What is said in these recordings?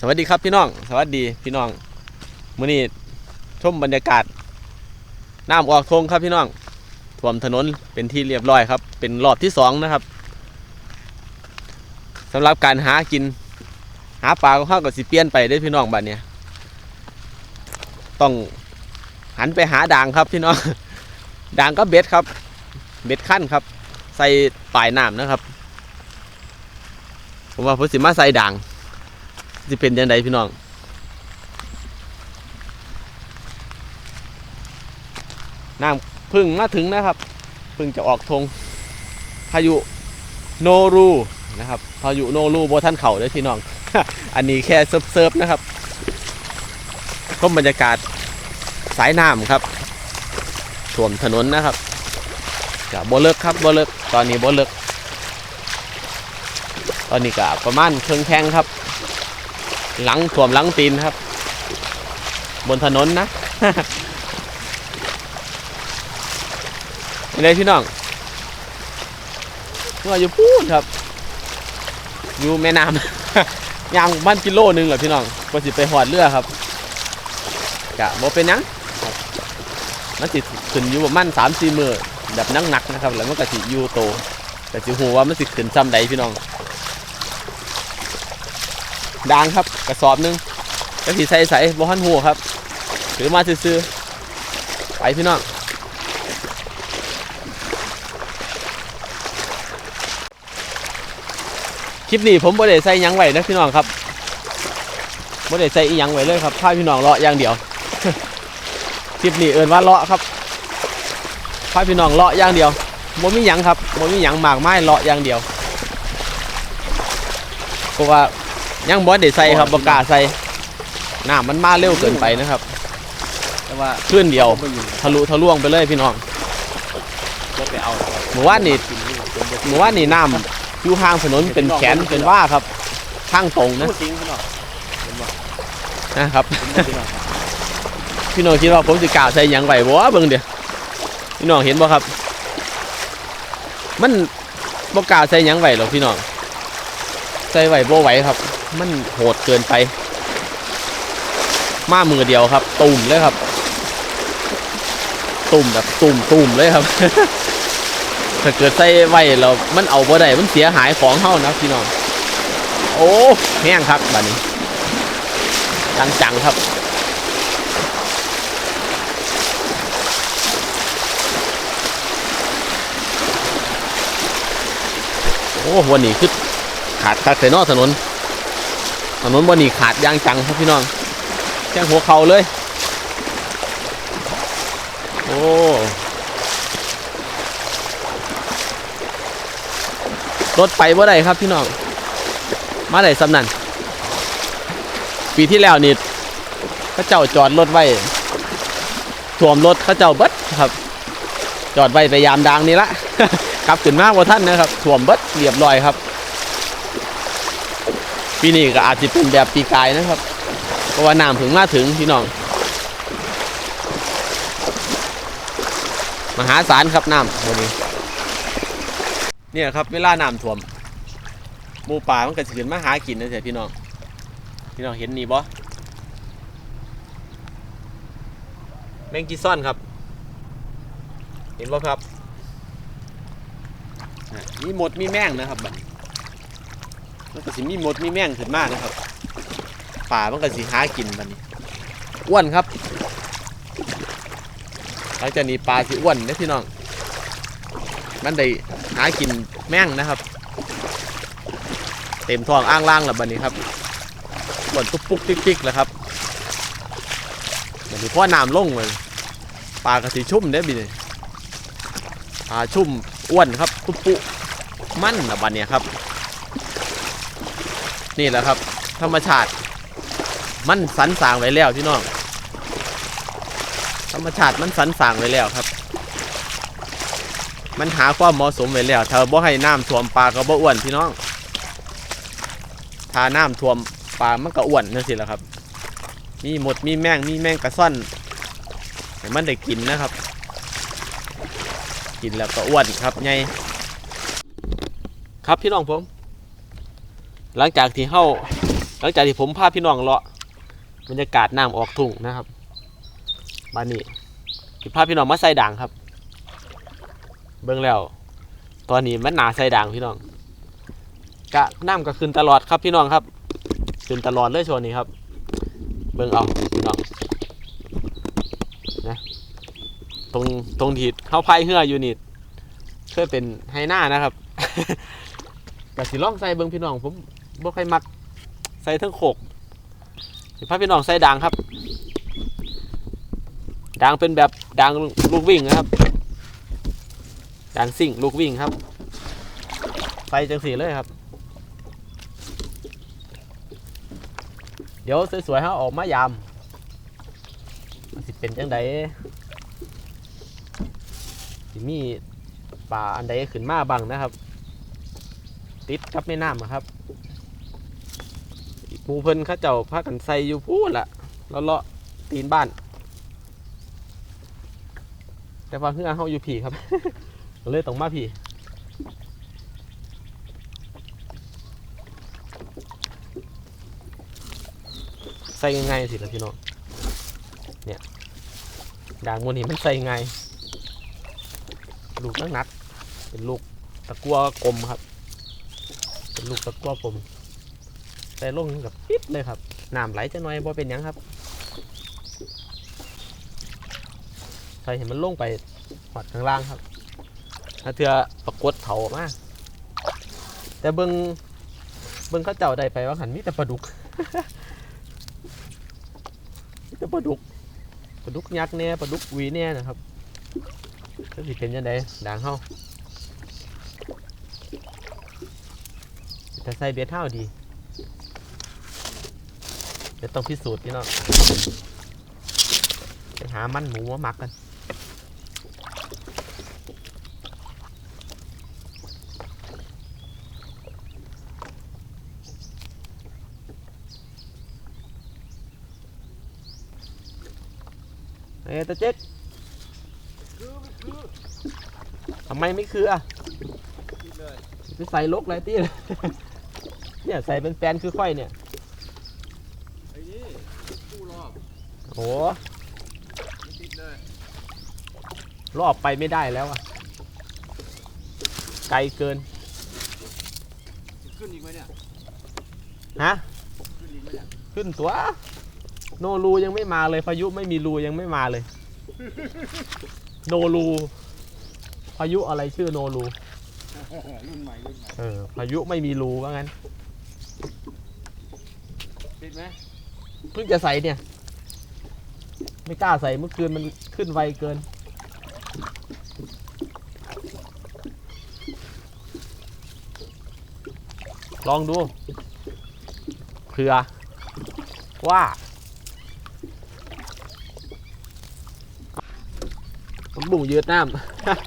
สวัสดีครับพี่น้อง สวัสดีพี่น้องมื้อนี้ชมบรรยากาศน้ำออกทงครับพี่น้องท่วมถนนเป็นที่เรียบร้อยครับ เป็นรอบที่สองนะครับสำหรับการหากิน หาปลาก็เข้ากับสิเปลี่ยนไปได้พี่น้องบัดเนี้ยต้องหันไปหาด่างครับพี่น้องด่างก็เบ็ดครับ เบ็ดขั้นครับ ใส่ปลายน้ำนะครับ ผมว่าผมสิมาใส่ด่าง จะเป็นยังไงพี่น้องน้ำพึ่งมาถึงนะครับพึ่งจะออกธงพายุโนรูนะครับพายุโนรูโบท่านเข่าเลยพี่น้อง อันนี้แค่เซิร์ฟๆนะครับชมบรรยากาศสายน้ำครับท่วมถนนนะครับกับโบเลิกครับโบเลิกตอนนี้โบเลิกตอนนี้ก็ประมาณเครื่องแทงครับ หลังถ่วมหลังตีนครับ บนถนนนะนี่เลยพี่น้องนี่ว่าอยู่พูดครับ อยู่แม่น้ำยางบ้านกิโลนึงเหรอพี่น้องก็สิไปหอดเรือครับกะบ่เป็นยังครับมันสิขึ้นอยู่ประมาณสามสี่มือแบบนักหนักๆนะครับ แล้วมันก็สิอยู่โตแต่สิหูว่ามันสิขึ้นซ้ำใดพี่น้อง ด่างครับกระสอบหนึงก็สีใสใสบ่ฮันหัวครับถือมาซื้อๆไปพี่น้องคลิปนี้ผมบ่ได้ใส่ยังไว้นะพี่น้องครับบ่ได้ใส่อียังไว้เลยครับพาพี่น้องเลาะอย่างเดียวคลิปนี้เอิ้นว่าเลาะครับพาพี่น้องเลาะอย่างเดียวบ่มียังครับบ่มียังมากไมายเลาะอย่างเดียวเพราะว่า ยังบอสได้ใส่ครับบกล้าใส่น้ำมันมาเร็วเกินไปนะครับ แต่ว่าขึ้นเดียวบ่อยู่ทะลุทะลวงไปเลยพี่น้องบ่ไปเอาเมื่อวานนี่เมื่อวานนี่น้ำอยู่ห่างถนนเป็นแขนเป็นว่าครับทางตรงนะพูดจริงพี่น้องเห็นบ่นะครับผมบ่พี่น้องครับ พี่น้องคิดว่าผมสิกล้าใส่หยังไหวบ่เบิ่งเดี๋ยวพี่น้องเห็นบ่ครับ มันบ่กล้าใส่หยังไหวหรอกพี่น้องใส่ไหวบ่ไหวครับ มันโหดเกินไป มามือเดียวครับ ตุ่มเลยครับ ตุ่มแบบตุ่มตุ่มเลยครับ ถ้าเกิดใส่ไว้แล้วมันเอาบ่ได้มันเสียหายของเฮานะพี่น้อง โอ้แห้งครับบัดนี้จังๆครับโอ้วันนี้คือขาดขาดใส่นอกถนน ถนนวันนี้ขาดยางจังครับพี่น้องแค่หัวเข่าเลย โอ้รถไปว่าไดครับพี่น้อง มาได้สำนันปีที่แล้วนี่เขาเจ้าจอดรถไว้ถ่วมรถเขาเจ้าเบิดครับ จอดไว้ไปยามดังนี่ละครับขึ้นมากกว่าท่านนะครับถ่วมเบิดเรียบร้อยครับ ปีนี้ก็อาจจะเป็นแบบปีกายนะครับ เพราะว่าน้ำถึงมาถึงพี่น้อง มหาศาลครับน้ำวันนี้ เนี่ยครับเวลาน้ำท่วมหมูป่ามันก็ะืนมาหากินนะเสียพี่น้อง พี่น้องเห็นนี่บ่แมงกีซ่อนครับ เห็นบ่ครับอ่หมดมีแม่งนะครับบัดนี้ มันก็สิมีหมดมีแม่งขึ้นมากนะครับป่ามันก็สิหากินบัดนี้อ้วนครับหลังจากนี้ปลาสิอ้วนเด้อพี่น้อง มันได้หากินแม่งนะครับ เต็มท้องอ้างล่างแล้วบัดนี้ครับอ้วนตุ๊กปุ๊กติ๊กติ๊กแล้วครับบัดนี้พ่อน้ำลงเลยปลากระสีชุ่มเด้อบินปลาชุ่มอ้วนครับปุ๊ปุมั่นนะวันนี้ครับ นี่แหละครับ ธรรมชาติ มันสรรสางไว้แล้วพี่น้องธรรมชาติมันสรรสางไว้แล้วครับ มันหาความเหมาะสมไว้แล้วถ้าบ่ให้น้ำท่วมปลาก็บ่อ้วนพี่น้องถ้าน้ำท่วมปลามันก็อ้วนนั่นสิแหละครับ มีหมดมีแมงมีแมงกระซ่อนให้มันได้กินนะครับ กินแล้วก็อ้วนครับไงครับพี่น้องผม หลังจากที่เข้าหลังจากที่ผมพาพี่น้องเลาะบรรยากาศน้ำออกทุ่งนะครับบ้านนี้ที่พาพี่น้องมาใส่ด่างครับ เบิ่งแล้ว ตอนนี้มันหนาใส่ด่างพี่น้องกะน้ำก็ขึ้นตลอดครับพี่น้องครับขึ้นตลอดเลยช่วงนี้ครับ เบิ่งเอาพี่น้องนะตรงตรงที่เข้าพายเหืออยู่นี่เคยเป็นไฮหน้านะครับกะสิล่องใส่เบิ่งพี่น้องผม บ่ค่อยมักใส่ทั้งโขกสิพาพี่น้องใส่ด่างครับด่างเป็นแบบด่างลูกวิ่งนะครับด่างซิ่งลูกวิ่งครับใส่จังสีเลยครับ เดี๋ยวสวยๆเขาออกมายามสิเป็นจังไดสิมีป่าอันใดขึ้นมาบังนะครับ ติดกับแม่น้ำอะครับ หมูเพิ่นข้าเจ้าพากันใส่อยู่พูดละแล้วเลาะตีนบ้าน แต่ว่าเฮือเฮาอยู่ผีครับ เลยต้องมาผีใส่ยังไงสิละพี่น้องเนี่ยด่างมวนี่มันใส่ยังไงลูกนักนักเป็นลูกตะกัวกลมครับ เป็นลูกตะกั่วผม ใส่ลงกับปิดเลยครับน้ำไหลจะน้อยบ่เป็นยังครับใส่เห็นมันลงไปหอดข้างล่างครับถ้าเถื่อปรากฏเถามากแต่เบิงเบิงเขาเจ้าได้ไปว่าหันมีแต่ปลาดุกมีแต่ปลาดุกปลาดุกยักษ์เนี่ยปลาดุกวีเนี่ยนะครับก็สิเป็นยังไงด่างเฮาแต่ใส่เบียร์เท่าดี ดี๋ยวต้องพิสูจน์พี่น้องไปหามันหมูมาหมักกันเอ้ยตาเจ๊กทำไมไม่คืออะติดเลยไปใส่ลกไรตี้เลยเนี่ยใส่เป็นแฟนคือค่อยเนี่ยไอ้นี่ คู่รอบโอ้ไม่ติดเลยรอบไปไม่ได้แล้วอะไกลเกินขึ้นอีกไหมเนี่ยฮะ ขึ้นอีกไหมเนี่ยขึ้นตัว โนรูยังไม่มาเลยพายุไม่มีรูยังไม่มาเลย โนรู พายุอะไรชื่อโนรู รุ่นใหม่รุ่นใหม่เออ พายุไม่มีรูว่างั้นติดไหม เพิ่งจะใส่เนี่ย ไม่กล้าใส่เมื่อคืนมันขึ้นไวเกิน ลองดูเผื่อว่าผมบุ่งยืดน้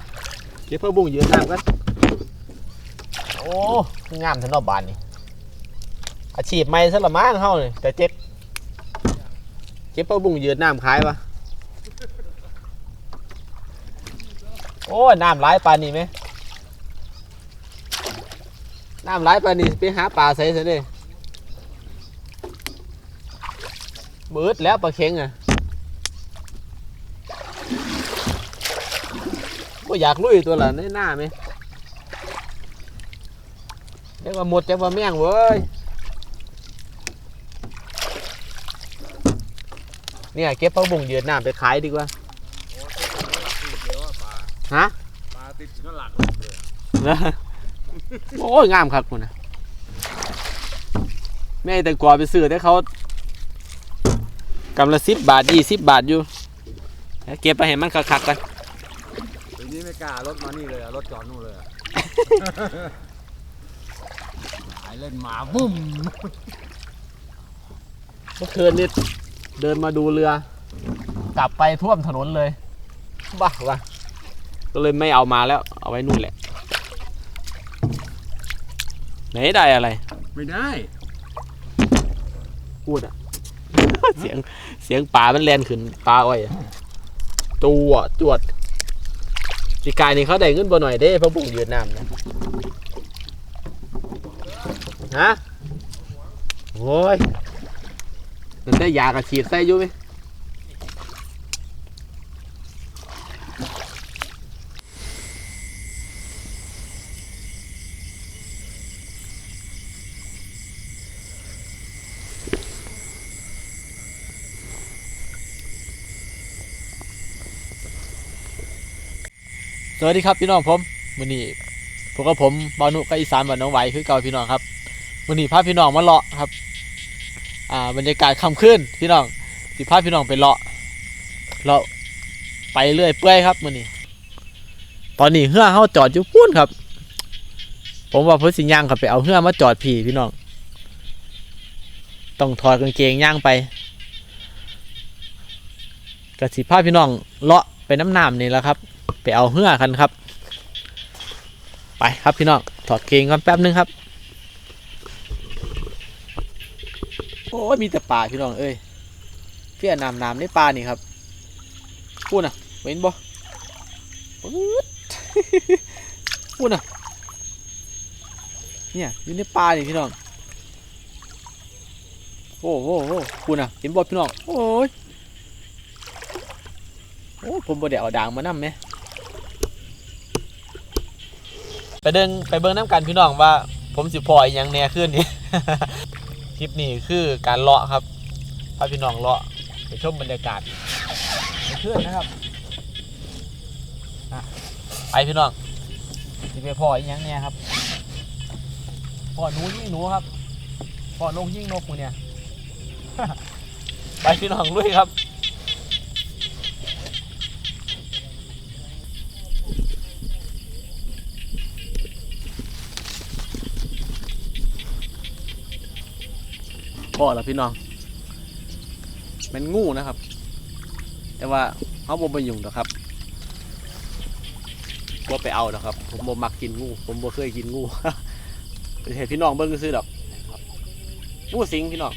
ำเดี๋ยวเพื่อบุ่งยืดน้ำกันโอ้งามทั้งนอบานนี่อาชีพใหม่ซะละมั้งเฮานี่แต่เจ็บ เจ็บเพื่อบุ่งยืดน้ำขายปะโอ้น้ำไหลายปานนี่ไหมน้ำไหลายปานนี่ไปหาปลาใส่ซะเด้มืดแล้วปลาเค็งอะก็อยากลุยตัวละในหน้าไหมเรียกว่าหมดจังว่าแม่งเว้ย เนี่ยเก็บผักบุ้งยืดน้ำไปขายดีกว่าโอ้ติดเดี๋ยวอะปลาฮะปลาติดถึงหลักเลยนะโอ้ยงามครับคุณนะแม่แต่กว่าไปซื้อแต่เขากำละสิบบาทยี่สิบบาทอยู่แล้วเก็บไปเห็นมันคักๆกันทีนี้ไม่กล้ารถมานี่เลยอะรถจอดนู่นเลยอะหายเล่นหมาบุ้มเมื่อคืนนี่ เดินมาดูเรือ กลับไปท่วมถนนเลย บ้าว่ะก็เลยไม่เอามาแล้ว เอาไว้นู่นแหละ ไหนได้อะไร ไม่ได้ พูดอะ เสียงเสียงป่ามันแลนขึ้นปลาอ้อยอะจวดจวดปีกายนี่เขาได้เงินบ่หน่อยเด้เพราะบุ่งยืนน้ำนะฮะโอ้โอ้ยันได้ยากระฉีดใส่อยู่ไหมสวัสดีครับพี่น้องผมวันนี้พวกกับผมบานุกับอีสานบ้านน้องไหวคือเก่าพี่น้องครับวันนี้พาพี่น้องมาเลาะครับ อ่าบรรยากาศค่ำคืนพี่น้องสิพาพี่น้องไปเลาะเลาะไปเรื่อยเปื่อยครับมื้อนี้ตอนนี้เฮือเฮาจอดอยู่พุ่นครับ ผมว่าเพิ่นสิย่างครับไปเอาเฮือมาจอดพี่พี่น้องต้องถอดกางเกงย่างไปก็สิพาพี่น้องเลาะไปน้ำน้ำนี่แหละครับ ไปเอาเฮือกันครับ ไปครับพี่น้องถอดเกงก่อนแป๊บนึงครับ โอ้ยมีแต่ป่าพี่น้องเอ้ยเพี่อน้ำน้ำในป่านี่ครับพูดน่ะเห็นบ่พูดน่ะเนี่ยอยู่ในป่านี่พี่น้องโอ้โหพูดน่ะเห็นบ่พี่น้องโอ้ยโอ้ผมบ่ได้เอาด่างมานำไหมไปเดินไปเบิ่งน้ำกันพี่น้องว่า ผมสิพออีหยังแน่ขึ้นนี่ ลิปนี้คือการเลาะครับพาพี่น้องเลาะไปชมบรรยากาศไปเพื่อนนะครับไปพี่น้องที่ไปพ่ออีกยังเนี่ยครับพ่อหนูยิ่งหนูครับพ่อนกยิ่งนกหมูเนี่ย ไปพี่น้องลุยครับ พ่อแล้วพี่น้องเป็นงูนะครับ แต่ว่าเขาบ่ไปยุ่งหรอกครับว่าไปเอาหรอกครับ ผมบ่มักกินงู ผมบ่เคยกินงูเป็นเหตุพี่น้องเบิ่งซื้อดอกงูสิงพี่น้อง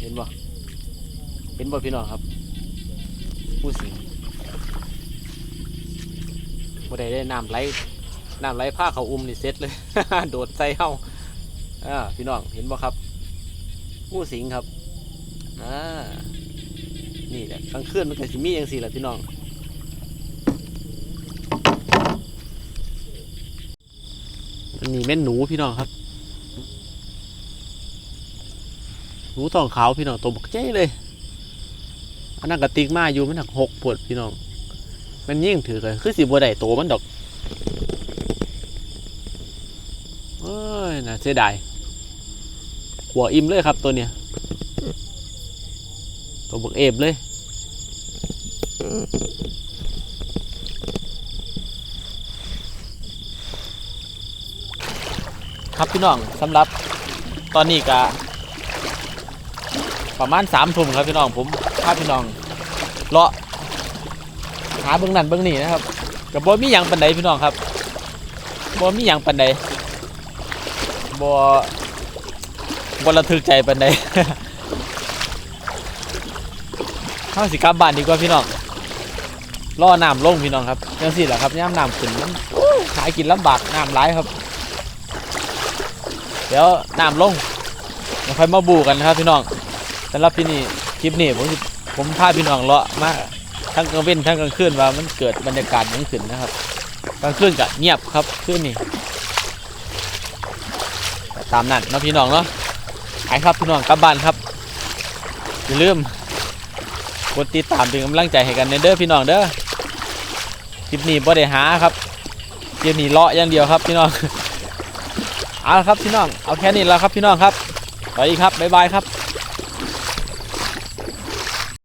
เห็นบ่เห็นบ่พี่น้องครับงูสิงบ่ได้ได้น้ำไหลน้ำไหลผ้าเขาอุ้มนี่เซ็ตเลย โดดใส่เฮาอ่าพี่น้องเห็นบ่ครับ งูสิงครับอ่านี่แหละกลางคืนมันก็สิมีอย่างสี่แหละพี่น้องอันนี้แม่นหนูพี่น้องครับ หนูทองขาวพี่น้องตัวบักเจ้เลยอันนั้นกระติกมาอยู่มันหักหกปวดพี่น้อง มันยิ่งถือเลยคือสิบัวได้โตมันดอกเอ้ยน่าเสียดาย หัวอิ่มเลยครับตัวเนี้ยตัวบักเอฟเลยครับพี่น้องสำหรับตอนนี้ก็ประมาณสามทุ่มครับพี่น้องผมพาพี่น้องเลาะหาเบื้องนั้นเบื้องนี้นะครับกับบ่มีหยังปันใดพี่น้องครับบ่มีหยังปันใดบ่ บ่ระทึกใจปันใดเข้าสิกลับบ้านดีกว่าพี่น้องล่อน้ำลงพี่น้องครับยังสิแหละครับย่ำน้ำขึ้นมันหากินลำบากน้ำร้ายครับ เดี๋ยวน้ำลงเดี๋ยวค่อยมาบูกันนะครับพี่น้องสำหรับที่นี่คลิปนี้ผมผมพาพี่น้องเลาะมากทั้งกลางเว้นทั้งกลางคืนว่ามันเกิดบรรยากาศยังขึ้นนะครับกลางคืนก็เงียบครับคืนนี้ตามนั้นนะพี่น้องเนาะ ขายครับพี่น้องกลับบ้านครับอย่าลืมกดติดตามเป็นกำลังใจให้กันในเด้อพี่น้องเด้อคลิปนี้บ่ได้หาครับคลิปนี้เลาะอย่างเดียวครับพี่น้องเอาละครับพี่น้องเอาแค่นี้แล้วครับพี่น้องครับสวัสดีครับบ๊ายบายครับ